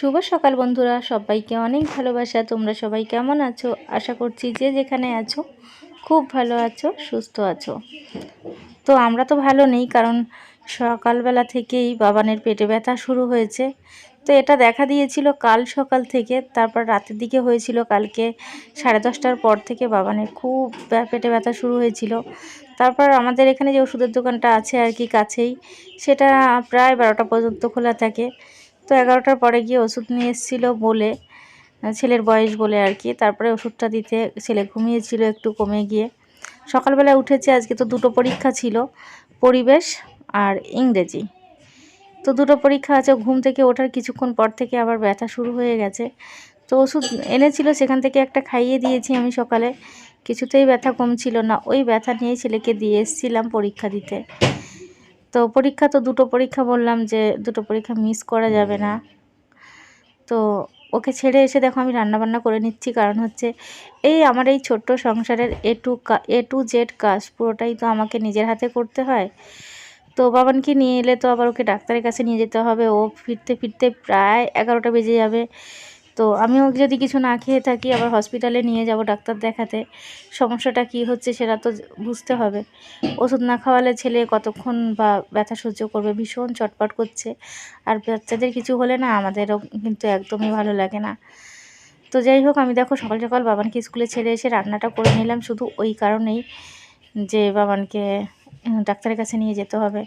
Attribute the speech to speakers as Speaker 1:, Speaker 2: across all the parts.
Speaker 1: শুভ সকাল বন্ধুরা, সবাইকে অনেক ভালোবাসা। তোমরা সবাই কেমন আছো? আশা করছি যে যেখানে আছো, খুব ভালো আছো, সুস্থ আছো। তো আমরা তো ভালো নেই, কারণ সকালবেলা থেকেই বাবানের পেটে ব্যথা শুরু হয়েছে। তো এটা দেখা দিয়েছিল কাল সকাল থেকে, তারপর রাতের দিকে হয়েছিল কালকে সাড়ে দশটার পর থেকে বাবানের খুব পেটে ব্যথা শুরু হয়েছিল। তারপর আমাদের এখানে যে ওষুধের দোকানটা আছে আর কি কাছেই, সেটা প্রায় বারোটা পর্যন্ত খোলা থাকে। তো এগারোটার পরে গিয়ে ওষুধ নিয়ে এসেছিল বলে, ছেলের বয়স বলে আর কি। তারপরে ওষুধটা দিতে ছেলে ঘুমিয়েছিল একটু কমে গিয়ে। সকালবেলা উঠেছে, আজকে তো দুটো পরীক্ষা ছিল, পরিবেশ আর ইংরেজি। তো দুটো পরীক্ষা আছে, ঘুম থেকে ওঠার কিছুক্ষণ পর থেকে আবার ব্যথা শুরু হয়ে গেছে। তো ওষুধ এনেছিল, সেখান থেকে একটা খাইয়ে দিয়েছি আমি সকালে। কিছুতেই ব্যথা কমছিল না, ওই ব্যথা নিয়েই ছেলেকে দিয়ে এসেছিলাম পরীক্ষা দিতে। তো পরীক্ষা তো দুটো পরীক্ষা বললাম যে দুটো পরীক্ষা মিস করা যাবে না। তো ওকে ছেড়ে এসে দেখো আমি রান্নাবান্না করে নিচ্ছি, কারণ হচ্ছে এই আমার এই ছোট্ট সংসারের A to A to Z কাজ পুরোটাই তো আমাকে নিজের হাতে করতে হয়। তো বাবানকে নিয়ে এলে তো আবার ওকে ডাক্তারের কাছে নিয়ে যেতে হবে, ও ফিরতে ফিরতে প্রায় এগারোটা বেজে যাবে। তো আমিও যদি কিছু না খেয়ে থাকি, আবার হসপিটালে নিয়ে যাব ডাক্তার দেখাতে, সমস্যাটা কি হচ্ছে সেটা তো বুঝতে হবে। ওষুধ না খাওয়ালে ছেলে কতক্ষণ বা ব্যথা সহ্য করবে? ভীষণ চটপট করছে। আর বাচ্চাদের কিছু হলে না, আমাদেরও কিন্তু একদমই ভালো লাগে না। তো যাই হোক, আমি দেখো সকাল সকাল বাবানকে স্কুলে ছেড়ে এসে রান্নাটা করে নিলাম। শুধু ওই কারণেই যে বাবানকে ডাক্তারের কাছে নিয়ে যেতে হবে।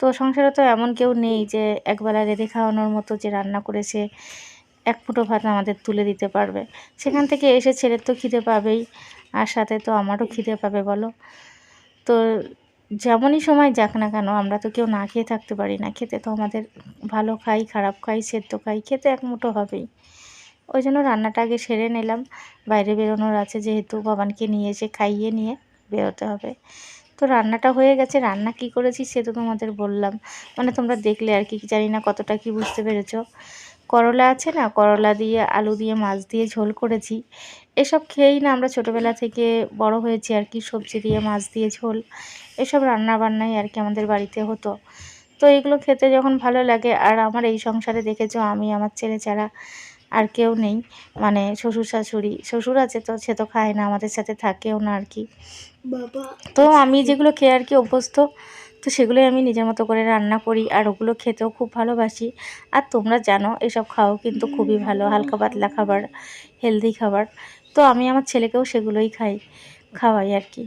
Speaker 1: তো সংসারে তো এমন কেউ নেই যে একবেলা রেঁধে খাওয়ানোর মতো যে রান্না করেছে এক ফুটো ভাত আমাদের তুলে দিতে পারবে। সেখান থেকে এসে ছেলের তো খিদে পাবেই, আর সাথে তো আমারও খিদে পাবে, বলো। তো যেমনই সময় যাক না কেন, আমরা তো কেউ না খেয়ে থাকতে পারি না। খেতে তো আমাদের ভালো খাই, খারাপ খাই, সেদ্ধ খাই, খেতে এক মুঠো হবেই। ওই জন্য রান্নাটা আগে সেরে নিলাম। বাইরে বেরোনোর আছে যেহেতু বাবানকে নিয়ে এসে খাইয়ে নিয়ে বেরোতে হবে। তো রান্নাটা হয়ে গেছে, রান্না কি করেছি সে তো তোমাদের বললাম। মানে তোমরা দেখলে আর কি, জানি না কতটা কি বুঝতে পেরেছ। করলা আছে না? করলা দিয়ে আলু দিয়ে মাছ দিয়ে ঝোল করেছি। এসব খেয়েই না আমরা ছোটোবেলা থেকে বড় হয়েছি আর কি সবজি দিয়ে মাছ দিয়ে ঝোল। এসব রান্না বান্নাই আর কি আমাদের বাড়িতে হতো। তো এগুলো খেতে যখন ভালো লাগে আর আমার এই সংসারে দেখেছ আমি আমার ছেলে ছাড়া আর কেউ নেই। মানে শ্বশুর শাশুড়ি শ্বশুর আছে তো সে তো খায় না আমাদের সাথে থাকেও না আর কি। তো আমি যেগুলো খেয়ে আর কি অভ্যস্ত তো সেগুলোই আমি নিজের মতো করে রান্না করি আর ওগুলো খেতেও খুব ভালোবাসি। আর তোমরা জানো, এসব খাও কিন্তু খুবই ভালো, হালকা পাতলা খাবার হেলদি খাবার। তো আমি আমার ছেলেকেও সেগুলোই খাই, খাওয়াই আর কি।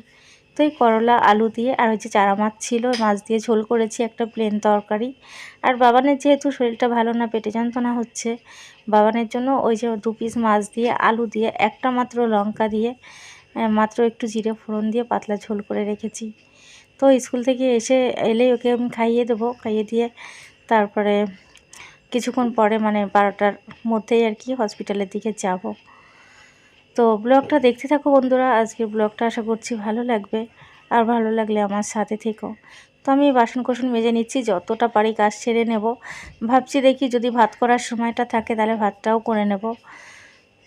Speaker 1: তো এই করলা, আলু দিয়ে আর ওই যে চারা মাছ ছিল মাছ দিয়ে ঝোল করেছি একটা প্লেন তরকারি। আর বাবানের যেহেতু শরীরটা ভালো না, পেটে যন্ত্রণা হচ্ছে, বাবানের জন্য ওই যে দু পিস মাছ দিয়ে, আলু দিয়ে একটা মাত্র লঙ্কা দিয়ে মাত্র একটু জিরে ফোড়ন দিয়ে পাতলা ঝোল করে রেখেছি। তো স্কুল থেকে এসে এলেই ওকে আমি খাইয়ে দেবো, খাইয়ে দিয়ে তারপরে কিছুক্ষণ পরে মানে বারোটার মধ্যেই আর কি হসপিটালের দিকে যাব। তো ব্লগটা দেখতে থাকো বন্ধুরা আজকে ব্লগটা আশা করছি ভালো লাগবে আর ভালো লাগলে আমার সাথে থেকো। তো আমি বাসন কোসন মেজে নিচ্ছি, যতটা পারি কাজ সেরে নেব। ভাবছি দেখি যদি ভাত করার সময়টা থাকে তাহলে ভাতটাও করে নেব।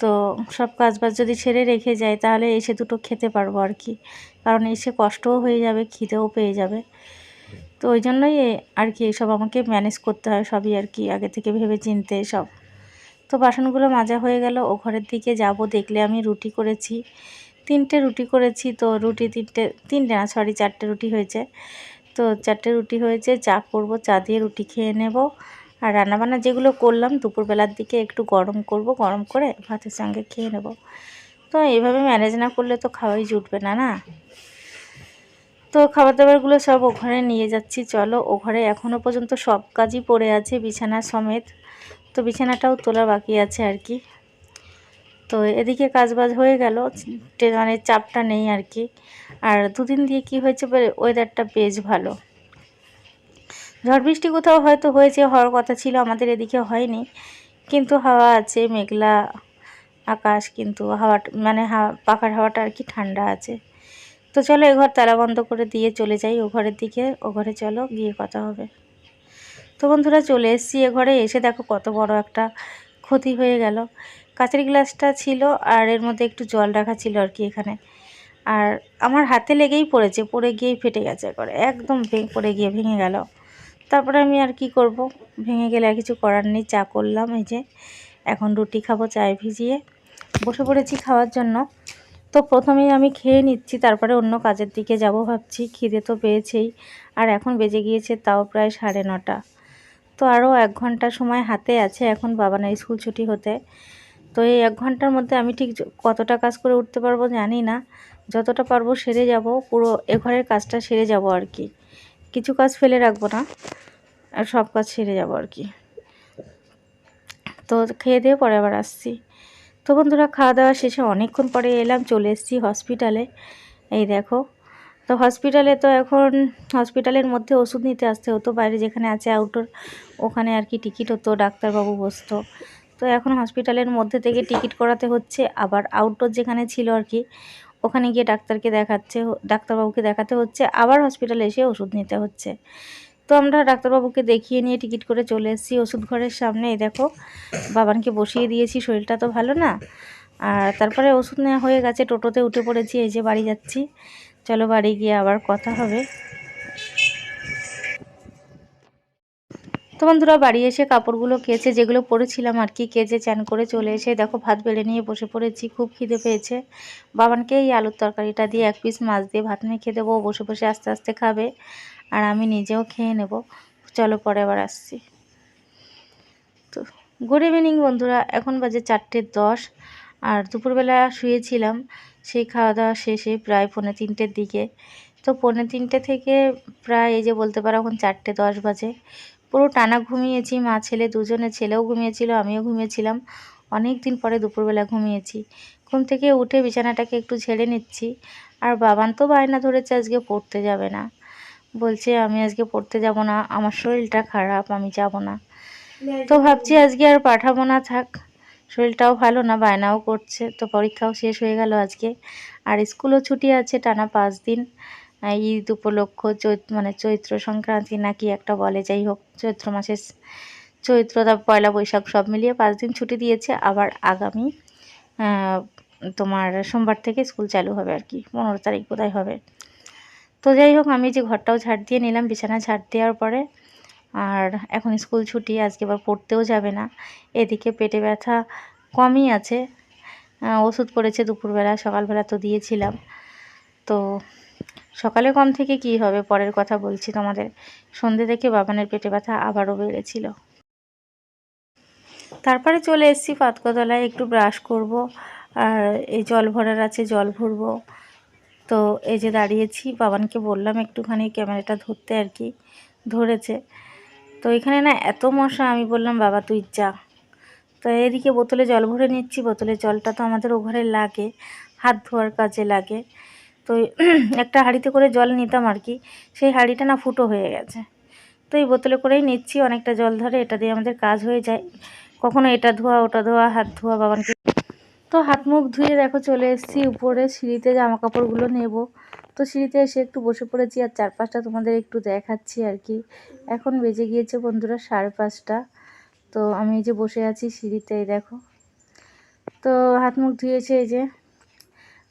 Speaker 1: তো সব কাজ বাজ যদি ছেড়ে রেখে যাই তাহলে এসে দুটো খেতে পারব আর কি। কারণ এসে কষ্টও হয়ে যাবে, খিদেও পেয়ে যাবে। তো ওই জন্যই আর কি এসব আমাকে ম্যানেজ করতে হয় সবই আর কি, আগে থেকে ভেবে চিনতে সব। তো বাসনগুলো মাজা হয়ে গেল, ও ঘরের দিকে যাব দেখলে আমি রুটি করেছি। তিনটে রুটি করেছি, তো রুটি তিনটে তিনটে না সরি চারটে রুটি হয়েছে। তো চারটে রুটি হয়েছে, চা করব, চা দিয়ে রুটি খেয়ে নেব। আর রান্নাবান্না যেগুলো করলাম, দুপুরবেলার দিকে একটু গরম করব, গরম করে ভাতের সঙ্গে খেয়ে নেব। তো এইভাবে ম্যানেজ না করলে তো খাওয়াই জুটবে না না? তো খাবার দাবারগুলো সব ও ঘরে নিয়ে যাচ্ছি, চলো। ও ঘরে এখনও পর্যন্ত সব কাজই পড়ে আছে, বিছানা সমেত। তো বিছানাটাও তোলা বাকি আছে আর কি। তো এদিকে কাজবাজ হয়ে গেল মানে চাপটা নেই আর কি। আর দুদিন দিয়ে কি হয়েছে বলে ওয়েদারটা বেশ ভালো। ঝড় বৃষ্টি কোথাও হয়তো হয়েছে, হওয়ার কথা ছিল, আমাদের এদিকে হয়নি। কিন্তু হাওয়া আছে, মেঘলা আকাশ, কিন্তু হাওয়া মানে হাওয়া, পাখার হাওয়াটা আর কি ঠান্ডা আছে। তো চলো এ ঘর তালা বন্ধ করে দিয়ে চলে যাই, ও ঘরের দিকে, ও ঘরে চলো, গিয়ে কথা হবে। তো বন্ধুরা চলে এসেছি এ ঘরে, এসে দেখো কত বড় একটা ক্ষতি হয়ে গেল। কাঁচের গ্লাসটা ছিল, আর এর মধ্যে একটু জল রাখা ছিল আর কি এখানে। আর আমার হাতে লেগেই পড়েছে, পড়ে গিয়েই ফেটে গেছে করে একদম পড়ে গিয়ে ভেঙে গেল। তারপরে আমি আর কি করব? ভেঙে গেলে আর কিছু করার নেই, চা করলাম, এই যে এখন রুটি খাব, চায় ভিজিয়ে বসে পড়েছি খাওয়ার জন্য। তো প্রথমেই আমি খেয়ে নিচ্ছি, তারপরে অন্য কাজের দিকে যাব ভাবছি, খিদে তো পেয়েছেই। আর এখন বেজে গিয়েছে তাও প্রায় সাড়ে নটা। তো আরও এক ঘণ্টা সময় হাতে আছে, এখন বাবা বাবানের স্কুল ছুটি হতে। তো এই এক ঘণ্টার মধ্যে আমি ঠিক কতটা কাজ করে উঠতে পারব জানি না। যতটা পারব সেরে যাব, পুরো এ ঘরের কাজটা সেরে যাব আর কি। কিছু কাজ ফেলে রাখব না, আর সব কাজ সেরে যাব আর কি। তো খেয়ে দিয়ে পরে আবার আসছি। তো বন্ধুরা, খাওয়া দাওয়া শেষে অনেকক্ষণ পরে এলাম, চলে এসেছি হসপিটালে এই দেখো, তো হসপিটালে তো এখন হসপিটালের মধ্যে ওষুধ নিতে আসতে হতো, বাইরে যেখানে আছে আউটডোর ওখানে আর কি টিকিট হতো, ডাক্তারবাবু বসতো। তো এখন হসপিটালের মধ্যে থেকে টিকিট করাতে হচ্ছে, আবার আউটডোর যেখানে ছিল আর কি ওখানে গিয়ে ডাক্তারকে দেখাচ্ছে ডাক্তারবাবুকে দেখাতে হচ্ছে, আবার হসপিটালে এসে ওষুধ নিতে হচ্ছে। তো আমরা ডাক্তারবাবুকে দেখিয়ে নিয়ে টিকিট করে চলে এসেছি ওষুধ ঘরের সামনে। দেখো, বাবানকে বসিয়ে দিয়েছি, শরীরটা তো ভালো না। আর তারপরে ওষুধ নেওয়া হয়ে গেছে, টোটোতে উঠে পড়েছি, এই যে বাড়ি যাচ্ছি। চলো বাড়ি গিয়ে আবার কথা হবে। তো বন্ধুরা বাড়ি এসে কাপড়গুলো কেচে যেগুলো পরেছিলাম আর কি, কেচে চান করে চলে এসে দেখো ভাত বেড়ে নিয়ে বসে পড়েছি, খুব খিদে পেয়েছে। বাবানকে এই আলুর তরকারিটা দিয়ে এক পিস মাছ দিয়ে ভাত মেখে দেবো বসে বসে আস্তে আস্তে খাবে আর আমি নিজেও খেয়ে নেব। চলো পরে আবার আসছি। তো গুড ইভিনিং বন্ধুরা, এখন বাজে চারটে দশ আর দুপুরবেলা শুয়েছিলাম, সেই খাওয়া দাওয়া শেষে প্রায় পৌনে তিনটের দিকে। তো পৌনে তিনটে থেকে প্রায় এই যে বলতে পারো এখন চারটে দশ বাজে। পুরো টানা ঘুমিয়েছি, মা ছেলে দুজনে ছেলেও ঘুমিয়েছিল, আমিও ঘুমিয়েছিলাম। অনেক দিন পরে দুপুরবেলা ঘুমিয়েছি। ঘুম থেকে উঠে বিছানাটাকে একটু ঝেড়ে নিচ্ছি। আর বাবান তো বায়না ধরেছে আজকে পড়তে যাবে না। বলছে, আমি আজকে পড়তে যাব না, আমার শরীরটা খারাপ, আমি যাব না। তো ভাবছি আজকে আর পাঠাবো না, থাক। শরীরটাও ভালো না, বায়নাও করছে। তো পরীক্ষাও শেষ হয়ে গেল আজকে। আর স্কুলও ছুটি আছে টানা পাঁচ দিন। ঈদ উপলক্ষ চৈত মানে চৈত্র সংক্রান্তি নাকি একটা বলে, যাই হোক, চৈত্র মাসের চৈত্র পয়লা বৈশাখ সব মিলিয়ে পাঁচ দিন ছুটি দিয়েছে। আবার আগামী তোমার সোমবার থেকে স্কুল চালু হবে আর কি, পনেরো তারিখ বোধহয় হবে। তো যাই হোক, আমি যে ঘরটাও ঝাড় দিয়ে নিলাম, বিছানা ঝাড় দেওয়ার পরে, আর এখন স্কুল ছুটি, আজকে আবার পড়তেও যাবে না। এদিকে পেটে ব্যথা কমই আছে। ওষুধ পড়েছে দুপুরবেলা, সকালবেলা তো দিয়েছিলাম। তো সকালে কম থেকে কি হবে? পরের কথা বলছি তোমাদের। সন্ধে থেকে বাবানের পেটে ব্যথা আবারও বেড়েছিল। তারপরে চলে এসেছি পাতকতলায়, একটু ব্রাশ করব। আর এই জল ভরার আছে, জল ভরবো। তো এই যে দাঁড়িয়েছি, বাবানকে বললাম একটুখানি ক্যামেরাটা ধরতে আর কি, ধরেছে। তো এখানে না এত মশা, আমি বললাম, বাবা, তুই যা। তো এদিকে বোতলে জল ভরে নিচ্ছি, বোতলে জলটা তো আমাদের ও ঘরে লাগে, হাত ধোয়ার কাজে লাগে। তো একটা হাঁড়িতে করে জল নিতাম আর কি। সেই হাঁড়িটা না ফুটো হয়ে গেছে। তো এই বোতলে করেই নিচ্ছি, অনেকটা জল ধরে, এটা দিয়ে আমাদের কাজ হয়ে যায়। কখনো এটা ধোয়া, ওটা ধোয়া, হাত ধোয়া, বাবানকে। তো হাত মুখ ধুয়ে দেখো চলে এসেছি উপরে, সিঁড়িতে জামা কাপড়গুলো নেব। তো সিঁড়িতে এসে একটু বসে পড়েছি আর চারপাশটা তোমাদের একটু দেখাচ্ছি আর কি। এখন বেজে গিয়েছে বন্ধুরা সাড়ে পাঁচটা। তো আমি এই যে বসে আছি সিঁড়িতে দেখো। তো হাত মুখ ধুয়েছে এই যে।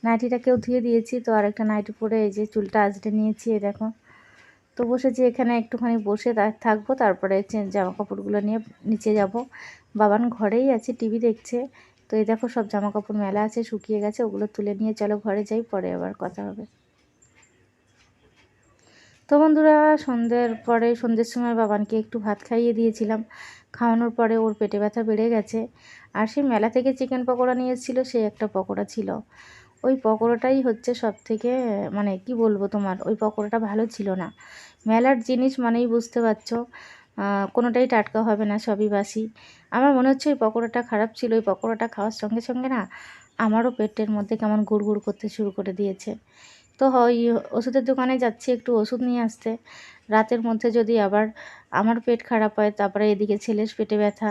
Speaker 1: নাইটিটাকেও ধুয়ে দিয়েছি, তো আর একটা নাইটি পরে এই যে চুলটা আজটে নিয়েছি, এই দেখো। তো বসেছি এখানে একটুখানি বসে থাকব, তারপরে জামা কাপড়গুলো নিয়ে নিচে যাব। বাবান ঘরেই আছে, টিভি দেখছে। তো এই দেখো সব জামা কাপড় মেলা আছে, শুকিয়ে গেছে, ওগুলো তুলে নিয়ে চলো ঘরে যাই, পরে আবার কথা হবে। তো বন্ধুরা, সন্ধ্যের পরে, সন্ধ্যের সময় বাবানকে একটু ভাত খাইয়ে দিয়েছিলাম। খাওয়ানোর পরে ওর পেটে ব্যথা বেড়ে গেছে। আর সে মেলা থেকে চিকেন পকোড়া নিয়ে এসেছিল, সে একটা পকোড়া ছিল। ওই পকোড়াটাই হচ্ছে সব থেকে মানে কি বলব তোমার, ওই পকোড়াটা ভালো ছিল না। মেলার জিনিস মানেই বুঝতে পারছ কোনোটাই টাটকা হবে না, সবই বাসি। আমার মনে হচ্ছে ওই পকোড়াটা খারাপ ছিল, ওই পকোড়াটা খাওয়ার সঙ্গে সঙ্গে না, আমারও পেটের মধ্যে কেমন গুড় করতে শুরু করে দিয়েছে। তো ওই ওষুধের দোকানে যাচ্ছি একটু ওষুধ নিয়ে আসতে। রাতের মধ্যে যদি আবার আমার পেট খারাপ হয়, তারপরে এদিকে ছেলের পেটে ব্যথা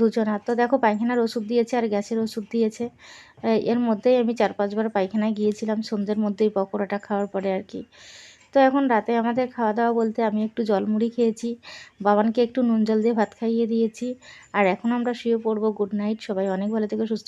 Speaker 1: দুজনার তো দেখো পায়খানার ওষুধ দিয়েছে আর গ্যাসের ওষুধ দিয়েছে। এর মধ্যেই আমি চার পাঁচবার পায়খানায় গিয়েছিলাম, সন্ধ্যের মধ্যেই পকোড়াটা খাওয়ার পরে আর কি। তো এখন রাতে আমাদের খাওয়া দাওয়া বলতে আমি একটু জলমুড়ি খেয়েছি, বাবানকে একটু নুন জল দিয়ে ভাত খাইয়ে দিয়েছি। আর এখন আমরা শুয়ে পড়ব। গুড নাইট, সবাই অনেক ভালো থেকে, সুস্থ